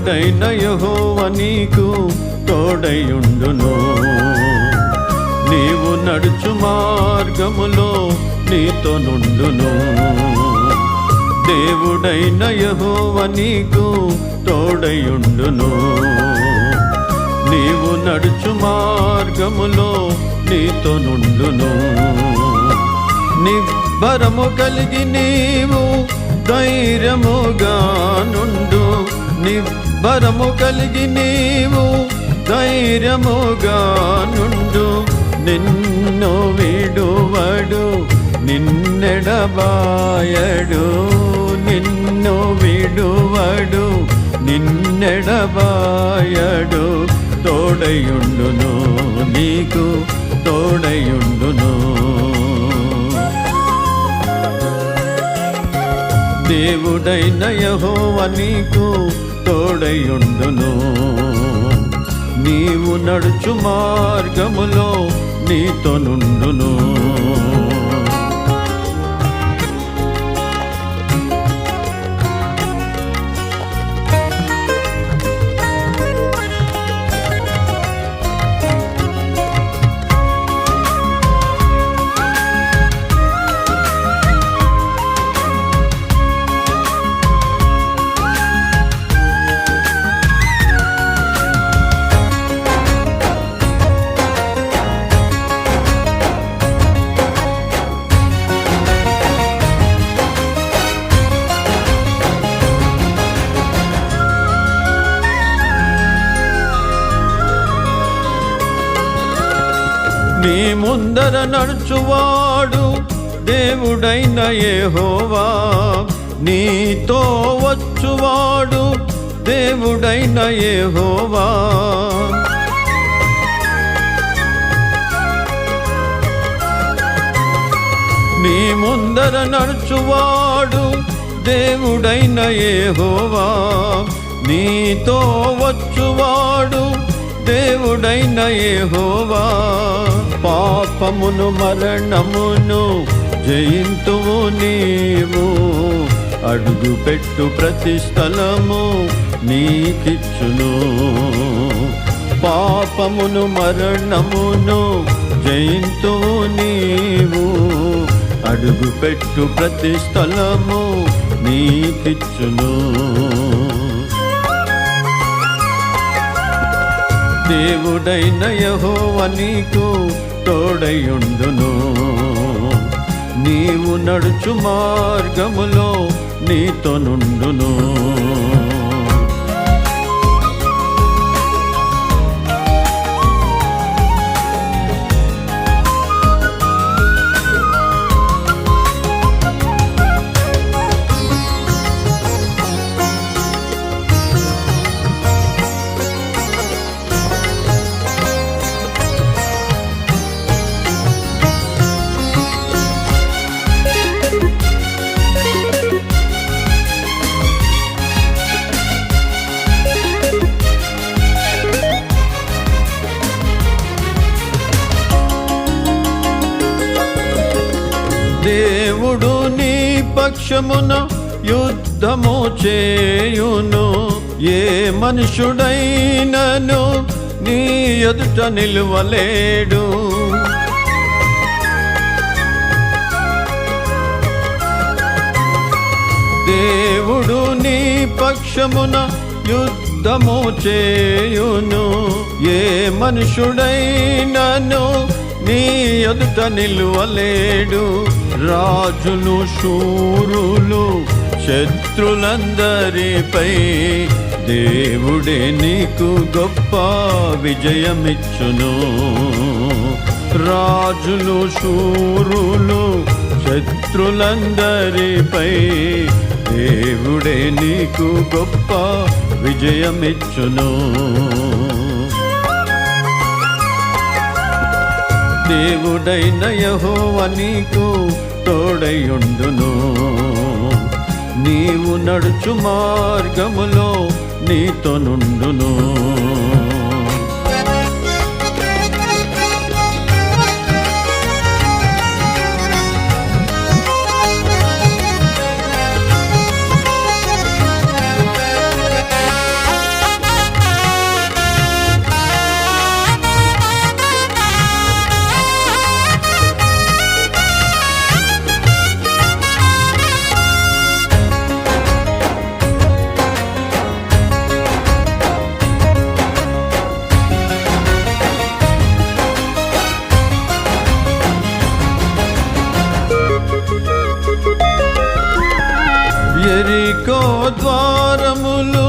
దేవుడైన యహోవ నీకు తోడయుండును. నీవు నడుచు మార్గములో నీతో నుండును. దేవుడైన యహోవ నీకు తోడయుండును. నీవు నడుచు మార్గములో నీతో నుండును. నిబ్బరము కలిగి నీవు ధైర్యముగా నుండు. బరము కలిగి నీవు ధైర్యముగా నుండు. నిన్ను విడువడు నిన్నెడబాయడు. నిన్ను విడువడు నిన్నెడబాయడు. తోడయుండును నీకు తోడయుండును. దేవుడైన యహోవ నీకు తోడయుండును. నీవు నడుచు మార్గములో నీతో నుండును. మీ ముందర నడుచువాడు దేవుడైన ఏహోవా నీతో వచ్చువాడు దేవుడైన ఏహోవా నీ ముందర నడుచువాడు దేవుడైన ఏహోవా నీతో వచ్చువాడు దేవుడైన ఏహోవా పాపమును మరణమును జయింతువు నీవు. అడుగు పెట్టు ప్రతి స్థలము నీకిచ్చును. పాపమును మరణమును జయింతువు నీవు. అడుగు పెట్టు ప్రతి స్థలము నీకిచ్చును. దేవుడైన యహోవ నీకు తోడయుండును నీవు నడుచు మార్గములో నీతో నుండును పక్షమున యుద్ధము చేయును. ఏ మనుషుడైనను నీ ఎదుట నిలువలేడు. దేవుడు నీ పక్షమున యుద్ధము చేయును. ఏ మనుషుడైనను నీ ఎదుట నిలువలేడు. రాజులు శూరులు శత్రులందరిపై దేవుడే నీకు గొప్ప విజయమిచ్చును. రాజులు శూరులు శత్రులందరిపై దేవుడే నీకు గొప్ప విజయమిచ్చును. దేవుడైన యహోవ నీకు తోడయుండును. నీవు నడుచు మార్గములో నీతో నుండును ఎరికో ద్వారములు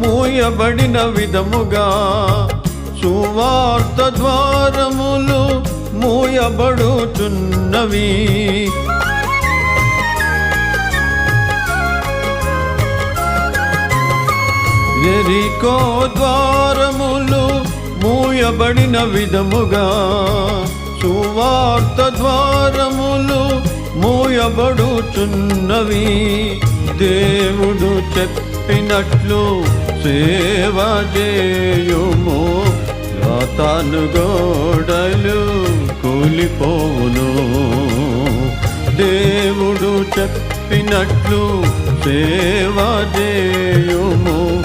మూయబడిన విధముగా సువార్త ద్వారములు మూయబడుచున్నవి ఎరికో ద్వారములు మూయబడిన విధముగా సువార్త ద్వారములు మూయబడుచున్నవి దేవుడు చెప్పినట్లు సేవ చేయుము. రాతాను గోడలు కూలిపోవును. దేవుడు చెప్పినట్లు సేవ చేయుము.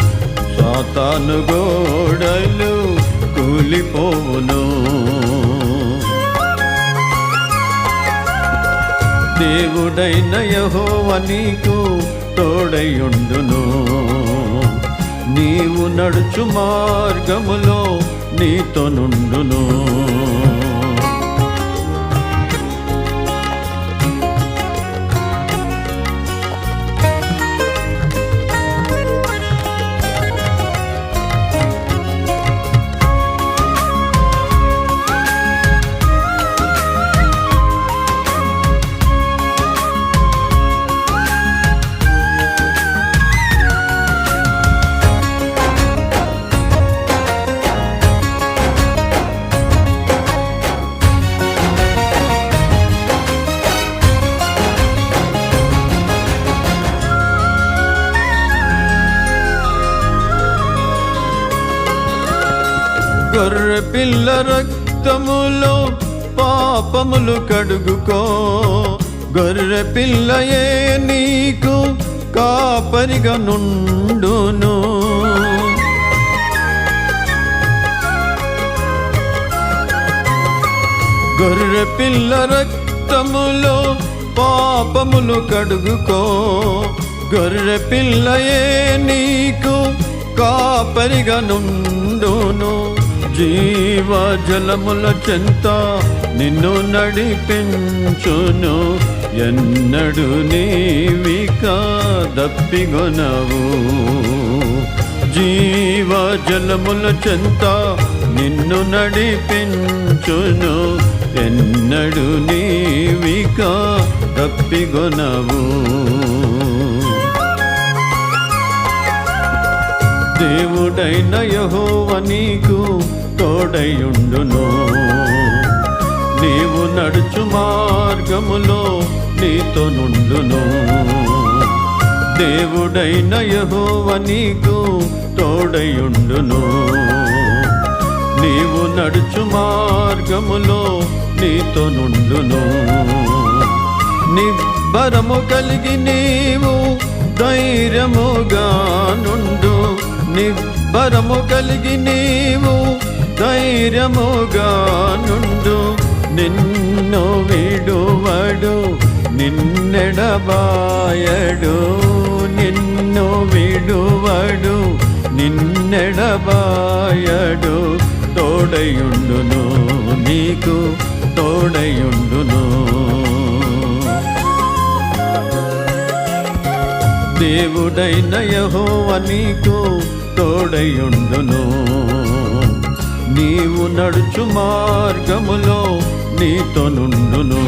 సాతాను గోడలు కూలిపోవును. దేవుడైన యహోవ నీకు తోడయుండును. నీవు నడుచు మార్గములో నీతో నుండును పిల్ల రక్తములో పాపములు కడుగుకో. గొర్రె పిల్లయే నీకు కాపరిగా నుండును. గొర్రె పిల్ల రక్తములో పాపములు కడుగుకో. గొర్రె పిల్లయే నీకు కాపరిగా నుండును. జీవ జలముల చెంత నిన్ను నడిపించును. ఎన్నడు నీవిక దప్పిగొనవు జీవ జలముల చెంత నిన్ను నడిపించును. ఎన్నడు నీవిక తప్పిగొనవు దేవుడైన యహోవ నీకు తోడయుండును. నీవు నడుచు మార్గములో నీతో నుండును. దేవుడైన యహోవ నీకు తోడయుండును. నీవు నడుచు మార్గములో నీతో నుండును. నిబ్బరము కలిగి నీవు ధైర్యముగా నుండు. నిబ్బరము కలిగి నీవు ధైర్యముగా నుండు నిన్ను విడువడు నిన్నెడబాయడు నిన్ను విడువడు నిన్నెడబాయడు. తోడయుండును నీకు తోడయుండును. దేవుడైన యహోవ నీకు తోడయుండును. నీవు నడుచు మార్గములో నీతో నుండును.